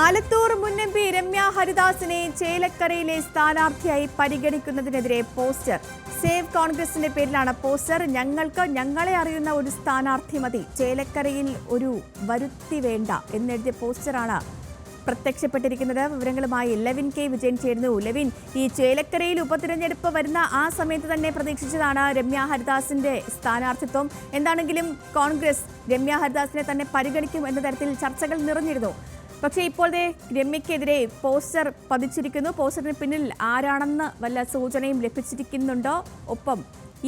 ആലത്തൂർ മുൻ M P Ramya ഹരിദാസിനെ ചേലക്കരയിലെ സ്ഥാനാർത്ഥിയായി പരിഗണിക്കുന്നതിനെതിരെ പോസ്റ്റർ. സേവ് കോൺഗ്രസിന്റെ പേരിലാണ് പോസ്റ്റർ. ഞങ്ങൾക്ക് ഞങ്ങളെ അറിയുന്ന ഒരു സ്ഥാനാർത്ഥി മതി. ചേലക്കരയിൽ ഒരു വരുത്തി വേണ്ട എന്നെഴുതിയ പോസ്റ്ററാണ് പ്രത്യക്ഷപ്പെട്ടിരിക്കുന്നത്. വിവരങ്ങളുമായി ലെവിൻ കെ വിജയൻ ചേരുന്നു. ലെവിൻ ഈ ചേലക്കരയിൽ ഉപതിരഞ്ഞെടുപ്പ് വരുന്ന ആ സമയത്ത് തന്നെ പ്രതീക്ഷിച്ചതാണ് രമ്യ ഹരിദാസിന്റെ സ്ഥാനാർത്ഥിത്വം. എന്താണെങ്കിലും കോൺഗ്രസ് രമ്യ ഹരിദാസിനെ തന്നെ പരിഗണിക്കും എന്ന തരത്തിൽ ചർച്ചകൾ നിറഞ്ഞിരുന്നു. പക്ഷേ ഇപ്പോഴത്തെ രമ്യക്കെതിരെ പോസ്റ്റർ പതിച്ചിരിക്കുന്നു. പോസ്റ്ററിന് പിന്നിൽ ആരാണെന്ന് വല്ല സൂചനയും ലഭിച്ചിരിക്കുന്നുണ്ടോ? ഒപ്പം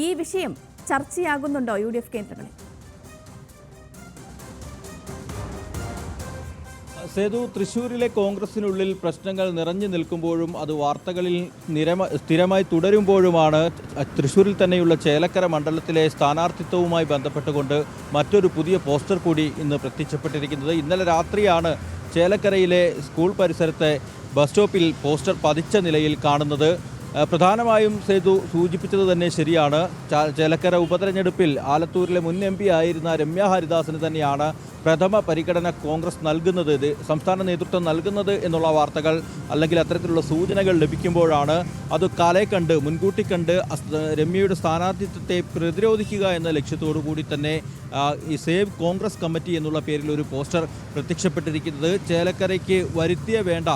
ഈ വിഷയം ചർച്ചയാകുന്നുണ്ടോ യു ഡി എഫ് കേന്ദ്രങ്ങളിൽ? സേതു തൃശ്ശൂരിലെ കോൺഗ്രസിനുള്ളിൽ പ്രശ്നങ്ങൾ നിറഞ്ഞു നിൽക്കുമ്പോഴും അത് വാർത്തകളിൽ നിരമ സ്ഥിരമായി തുടരുമ്പോഴുമാണ് തൃശ്ശൂരിൽ തന്നെയുള്ള ചേലക്കര മണ്ഡലത്തിലെ സ്ഥാനാർത്ഥിത്വവുമായി ബന്ധപ്പെട്ടുകൊണ്ട് മറ്റൊരു പുതിയ പോസ്റ്റർ കൂടി ഇന്ന് പ്രത്യക്ഷപ്പെട്ടിരിക്കുന്നത്. ഇന്നലെ രാത്രിയാണ് ചേലക്കരയിലെ സ്കൂൾ പരിസരത്തെ ബസ് സ്റ്റോപ്പിൽ പോസ്റ്റർ പതിച്ച നിലയിൽ കാണുന്നത് പ്രധാനമായും സേതു സൂചിപ്പിച്ചത് തന്നെ ശരിയാണ്. ചേലക്കര ഉപതെരഞ്ഞെടുപ്പിൽ ആലത്തൂരിലെ മുൻ എം പി ആയിരുന്ന രമ്യ ഹരിദാസിന് തന്നെയാണ് പ്രഥമ പരിഗണന കോൺഗ്രസ് നൽകുന്നത്. സംസ്ഥാന നേതൃത്വം നൽകുന്നത് എന്നുള്ള വാർത്തകൾ അല്ലെങ്കിൽ അത്തരത്തിലുള്ള സൂചനകൾ ലഭിക്കുമ്പോഴാണ് അത് കാലേ കണ്ട് മുൻകൂട്ടി കണ്ട് രമ്യയുടെ സ്ഥാനാർത്ഥിത്വത്തെ പ്രതിരോധിക്കുക എന്ന ലക്ഷ്യത്തോടു കൂടി തന്നെ ഈ സേവ് കോൺഗ്രസ് കമ്മിറ്റി എന്നുള്ള പേരിൽ ഒരു പോസ്റ്റർ പ്രത്യക്ഷപ്പെട്ടിരിക്കുന്നത്. ചേലക്കരയ്ക്ക് വരുത്തിയ വേണ്ട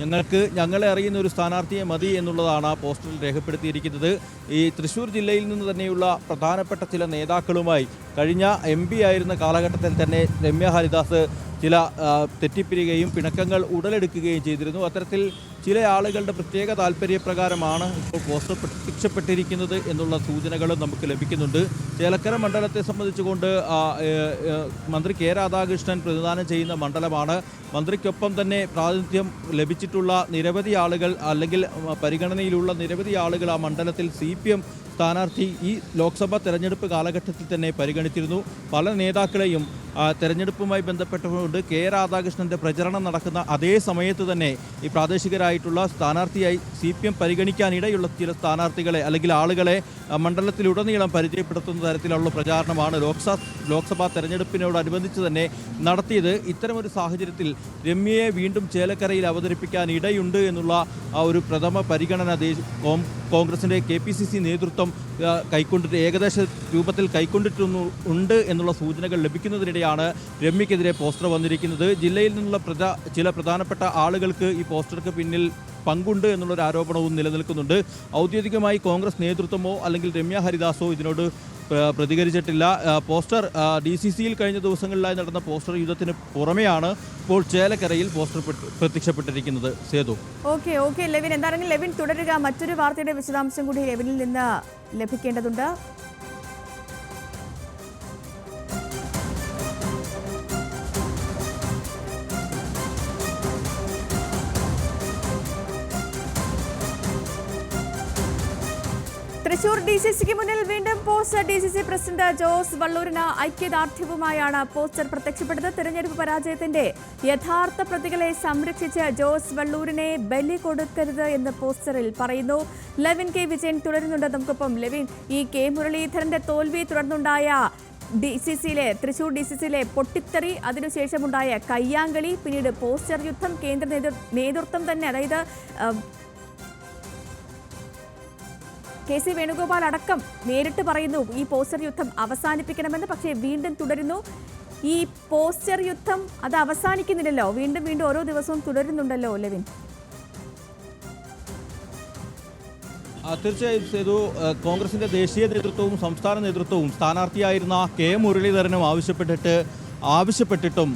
ഞങ്ങൾക്ക് ഞങ്ങളെ അറിയുന്ന ഒരു സ്ഥാനാർത്ഥിയെ മതി എന്നുള്ളതാണ് ആ പോസ്റ്ററിൽ രേഖപ്പെടുത്തിയിരിക്കുന്നത്. ഈ തൃശ്ശൂർ ജില്ലയിൽ നിന്ന് തന്നെയുള്ള പ്രധാനപ്പെട്ട ചില നേതാക്കളുമായി കഴിഞ്ഞ എം പി ആയിരുന്ന കാലഘട്ടത്തിൽ തന്നെ രമ്യ ഹരിദാസ് ചില തെറ്റിപ്പിരികയും പിണക്കങ്ങൾ ഉടലെടുക്കുകയും ചെയ്തിരുന്നു. അത്തരത്തിൽ ചില ആളുകളുടെ പ്രത്യേക താല്പര്യപ്രകാരമാണ് ഇപ്പോൾ പോസ്റ്റർ പ്രത്യക്ഷപ്പെട്ടിരിക്കുന്നത് എന്നുള്ള സൂചനകളും നമുക്ക് ലഭിക്കുന്നുണ്ട്. ചേലക്കര മണ്ഡലത്തെ സംബന്ധിച്ചുകൊണ്ട് മന്ത്രി കെ രാധാകൃഷ്ണൻ പ്രതിദാനം ചെയ്യുന്ന മണ്ഡലമാണ്. മന്ത്രിക്കൊപ്പം തന്നെ പ്രാതിനിധ്യം ലഭിച്ചിട്ടുള്ള നിരവധി ആളുകൾ അല്ലെങ്കിൽ പരിഗണനയിലുള്ള നിരവധി ആളുകൾ ആ മണ്ഡലത്തിൽ സി പി എം സ്ഥാനാർത്ഥി ഈ ലോക്സഭാ തെരഞ്ഞെടുപ്പ് കാലഘട്ടത്തിൽ തന്നെ പരിഗണിച്ചിരുന്നു. പല നേതാക്കളെയും തെരഞ്ഞെടുപ്പുമായി ബന്ധപ്പെട്ടുകൊണ്ട് കെ രാധാകൃഷ്ണന്റെ പ്രചരണം നടക്കുന്ന അതേ സമയത്ത് തന്നെ ഈ പ്രാദേശികരായിട്ടുള്ള സ്ഥാനാർത്ഥിയായി സി പി എം പരിഗണിക്കാനിടയുള്ള ചില സ്ഥാനാർത്ഥികളെ അല്ലെങ്കിൽ ആളുകളെ മണ്ഡലത്തിലുടനീളം പരിചയപ്പെടുത്തുന്ന തരത്തിലുള്ള പ്രചാരണമാണ് ലോക്സഭ ലോക്സഭാ തെരഞ്ഞെടുപ്പിനോടനുബന്ധിച്ച് തന്നെ നടത്തിയത്. ഇത്തരമൊരു സാഹചര്യത്തിൽ രമ്യയെ വീണ്ടും ചേലക്കരയിൽ അവതരിപ്പിക്കാൻ ഇടയുണ്ട് എന്നുള്ള ഒരു പ്രഥമ പരിഗണന കോൺഗ്രസിന്റെ കെ പി സി സി നേതൃത്വം കൈക്കൊണ്ടിട്ട് ഏകദേശ രൂപത്തിൽ കൈക്കൊണ്ടിട്ടുണ്ട് എന്നുള്ള സൂചനകൾ ലഭിക്കുന്നതിനിടെയാണ് രമ്യക്കെതിരെ പോസ്റ്റർ വന്നിരിക്കുന്നത്. ജില്ലയിൽ നിന്നുള്ള ചില പ്രധാനപ്പെട്ട ആളുകൾക്ക് ഈ പോസ്റ്റർക്ക് പിന്നിൽ പങ്കുണ്ട് എന്നുള്ളൊരു ആരോപണവും നിലനിൽക്കുന്നുണ്ട്. ഔദ്യോഗികമായി കോൺഗ്രസ് നേതൃത്വമോ അല്ലെങ്കിൽ രമ്യ ഹരിദാസോ ഇതിനോട് പ്രതികരിച്ചിട്ടില്ല. പോസ്റ്റർ ഡി സി സിയിൽ കഴിഞ്ഞ ദിവസങ്ങളിലായി നടന്ന പോസ്റ്റർ യുദ്ധത്തിന് പുറമെയാണ് ഇപ്പോൾ ചേലക്കരയിൽ പോസ്റ്റർ പ്ര- പ്രത്യക്ഷപ്പെട്ടിരിക്കുന്നത്. Sethu. Okay okay Levin. എന്താണെങ്കിൽ Levin തുടരുക. മറ്റൊരു വാർത്തയുടെ വിശദാംശം കൂടി ലെവിനിൽ നിന്ന് ലഭിക്കേണ്ടതുണ്ട്. തൃശൂർ ഡി സി സിക്ക് മുന്നിൽ വീണ്ടും poster D C C president Jose വള്ളൂരിന് ഐക്യദാർഢ്യവുമായാണ് പോസ്റ്റർ പ്രത്യക്ഷപ്പെട്ടത്. തെരഞ്ഞെടുപ്പ് പരാജയത്തിന്റെ യഥാർത്ഥ പ്രതികളെ സംരക്ഷിച്ച് ജോസ് വള്ളൂരിനെ ബലി കൊടുക്കരുത് എന്ന് പോസ്റ്ററിൽ പറയുന്നു. Levin K. വിജയൻ തുടരുന്നുണ്ട്. നമുക്കൊപ്പം ലെവിൻ ഈ കെ. മുരളീധരന്റെ തോൽവി തുടർന്നുണ്ടായ ഡി സി സിയിലെ തൃശൂർ ഡി സി സിയിലെ പൊട്ടിത്തെറി അതിനുശേഷമുണ്ടായ കയ്യാങ്കളി പിന്നീട് പോസ്റ്റർ യുദ്ധം കേന്ദ്ര നേതൃ- നേതൃത്വം തന്നെ. അതായത് കെ സി വേണുഗോപാൽ അടക്കം നേരിട്ട് പറയുന്നു ഈ പോസ്റ്റർ യുദ്ധം അവസാനിപ്പിക്കണമെന്ന് പക്ഷേ വീണ്ടും തുടരുന്നു. ഈ പോസ്റ്റർ യുദ്ധം അത് അവസാനിക്കുന്നില്ലല്ലോ. വീണ്ടും വീണ്ടും ഓരോ ദിവസവും തുടരുന്നുണ്ടല്ലോ ലെവിൻ? തീർച്ചയായും സേതു കോൺഗ്രസിന്റെ ദേശീയ നേതൃത്വവും സംസ്ഥാന നേതൃത്വവും സ്ഥാനാർത്ഥിയായിരുന്ന കെ മുരളീധരനും ആവശ്യപ്പെട്ടിട്ട് ആവശ്യപ്പെട്ടിട്ടും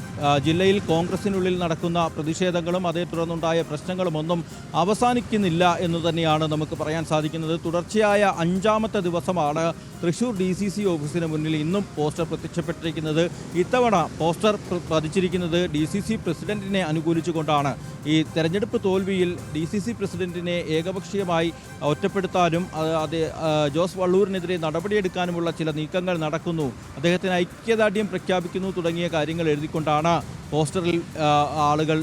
ജില്ലയിൽ കോൺഗ്രസിനുള്ളിൽ നടക്കുന്ന പ്രതിഷേധങ്ങളും അതേ തുടർന്നുണ്ടായ പ്രശ്നങ്ങളും ഒന്നും അവസാനിക്കുന്നില്ല എന്ന് തന്നെയാണ് നമുക്ക് പറയാൻ സാധിക്കുന്നത്. തുടർച്ചയായ അഞ്ചാമത്തെ ദിവസമാണ് തൃശൂർ ഡി സി സി ഓഫീസിന് മുന്നിൽ ഇന്നും പോസ്റ്റർ പ്രത്യക്ഷപ്പെട്ടിരിക്കുന്നത്. ഇത്തവണ പോസ്റ്റർ പതിച്ചിരിക്കുന്നത് ഡി സി സി പ്രസിഡന്റിനെ അനുകൂലിച്ചുകൊണ്ടാണ്. ഈ തെരഞ്ഞെടുപ്പ് തോൽവിയിൽ ഡി സി സി പ്രസിഡന്റിനെ ഏകപക്ഷീയമായി ഒറ്റപ്പെടുത്താനും അത് ജോസ് വള്ളൂരിനെതിരെ നടപടിയെടുക്കാനുമുള്ള ചില നീക്കങ്ങൾ നടക്കുന്നു. അദ്ദേഹത്തിന് ഐക്യദാർഢ്യം പ്രഖ്യാപിക്കുന്നു തുടങ്ങിയ തുടങ്ങിയ കാര്യങ്ങൾ എഴുതിക്കൊണ്ടാണ് പോസ്റ്ററിൽ ആളുകൾ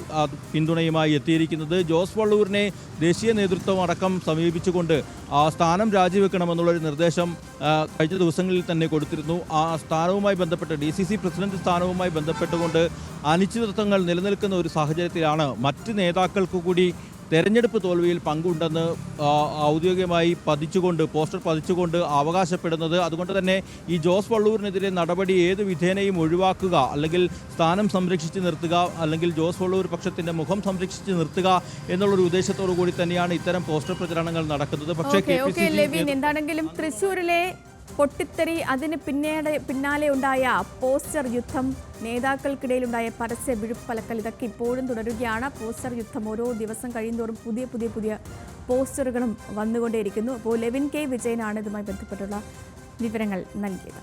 പിന്തുണയുമായി എത്തിയിരിക്കുന്നത്. ജോസ് വള്ളൂരിനെ ദേശീയ നേതൃത്വം അടക്കം സമീപിച്ചുകൊണ്ട് ആ സ്ഥാനം രാജിവെക്കണമെന്നുള്ളൊരു നിർദ്ദേശം കഴിഞ്ഞ ദിവസങ്ങളിൽ തന്നെ കൊടുത്തിരുന്നു. ആ സ്ഥാനവുമായി ബന്ധപ്പെട്ട് ഡി സി സി പ്രസിഡന്റ് സ്ഥാനവുമായി ബന്ധപ്പെട്ടുകൊണ്ട് അനിശ്ചിതത്വങ്ങൾ നിലനിൽക്കുന്ന ഒരു സാഹചര്യത്തിലാണ് മറ്റ് നേതാക്കൾക്ക് കൂടി തെരഞ്ഞെടുപ്പ് തോൽവിയിൽ പങ്കുണ്ടെന്ന് ഔദ്യോഗികമായി പതിച്ചുകൊണ്ട് പോസ്റ്റർ പതിച്ചുകൊണ്ട് അവകാശപ്പെടുന്നത്. അതുകൊണ്ട് തന്നെ ഈ ജോസ് വള്ളൂരിനെതിരെ നടപടി ഏത് വിധേനയും ഒഴിവാക്കുക അല്ലെങ്കിൽ സ്ഥാനം സംരക്ഷിച്ച് നിർത്തുക അല്ലെങ്കിൽ ജോസ് വള്ളൂർ പക്ഷത്തിന്റെ മുഖം സംരക്ഷിച്ച് നിർത്തുക എന്നുള്ളൊരു ഉദ്ദേശത്തോടു കൂടി തന്നെയാണ് ഇത്തരം പോസ്റ്റർ പ്രചരണങ്ങൾ നടക്കുന്നത്. പക്ഷേ okay K P okay C എന്താണെങ്കിലും തൃശ്ശൂരിലെ പൊട്ടിത്തെറി അതിന് പിന്നീട് പിന്നാലെ ഉണ്ടായ പോസ്റ്റർ യുദ്ധം നേതാക്കൾക്കിടയിലുണ്ടായ പരസ്യ വിഴുപ്പലക്കൽ ഇതൊക്കെ ഇപ്പോഴും തുടരുകയാണ്. പോസ്റ്റർ യുദ്ധം ഓരോ ദിവസം കഴിയുന്തോറും പുതിയ പുതിയ പുതിയ പോസ്റ്ററുകളും വന്നുകൊണ്ടേയിരിക്കുന്നു. അപ്പോൾ ലെവിൻ കെ. വിജയനാണ് ഇതുമായി ബന്ധപ്പെട്ടുള്ള വിവരങ്ങൾ നൽകിയത്.